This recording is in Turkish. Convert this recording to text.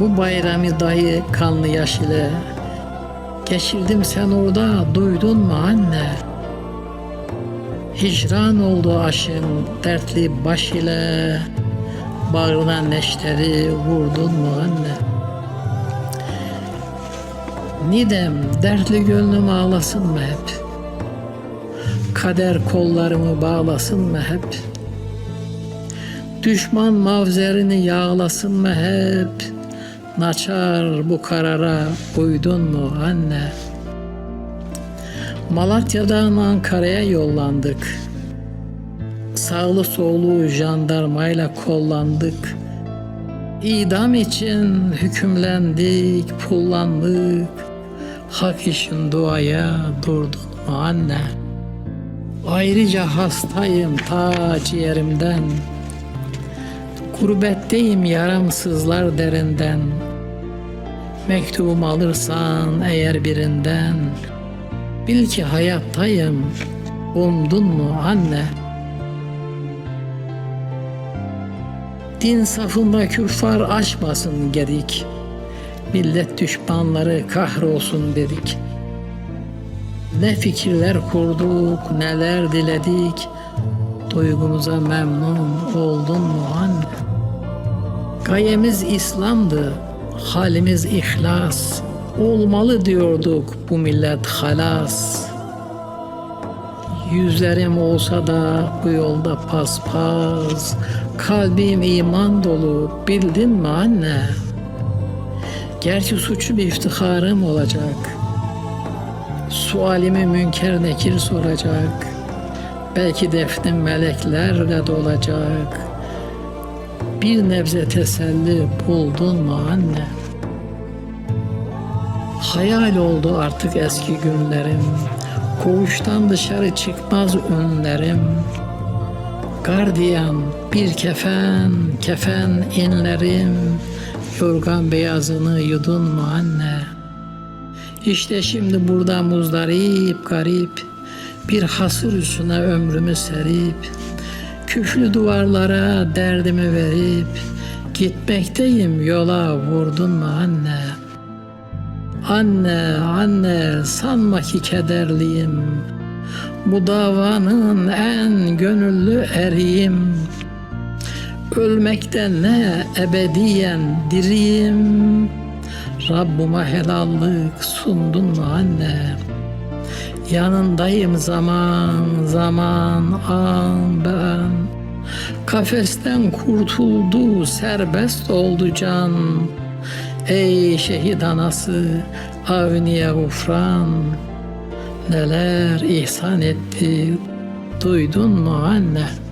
Bu bayramı dayı kanlı yaş ile Geçirdim sen orada duydun mu anne? Hicran oldu aşım dertli baş ile Bağrına neşteri vurdun mu anne? Nidem dertli gönlüm ağlasın mı hep? Kader kollarımı bağlasın mı hep? Düşman mavzerini yağlasın mı hep? Naçar bu karara uydun mu anne? Malatya'dan Ankara'ya yollandık. Sağlı solu jandarmayla kollandık. İdam için hükümlendik, pullandık. Hak için duaya durdun mu anne? Ayrıca hastayım ta ciğerimden. Gurbetteyim yaramsızlar derinden. Mektubumu alırsan eğer birinden. Bil ki hayattayım. Umdun mu anne? Din safında küffar açmasın gedik. Millet düşmanları kahrolsun dedik. Ne fikirler kurduk, neler diledik. Duygumuza memnun oldun mu anne? Gayemiz İslam'dı, halimiz ihlas. Olmalı diyorduk bu millet halas. Yüzlerim olsa da bu yolda paspas. Kalbim iman dolu bildin mi anne? Gerçi suçum iftiharım olacak. Sualimi münker nekir soracak. Belki defnim meleklerle dolacak. Bir nebze teselli buldun mu anne? Hayal oldu artık eski günlerim. Koğuştan dışarı çıkmaz önlerim. Gardiyan bir kefen, kefen inlerim. Yorgan beyazını yudun mu anne? İşte şimdi burada muzdarip garip bir hasır üstüne ömrümü serip küflü duvarlara derdimi verip gitmekteyim yola vurdun mu anne? Anne, anne sanma ki kederliyim. Bu davanın en gönüllü eriyim. Ölmekten ne ebediyen diriyim. Rabbuma helallik sundun mu anne? Yanındayım zaman zaman an ben. Kafesten kurtuldu serbest oldu can. Ey şehit anası avniye gufran Neler ihsan etti duydun mu anne?''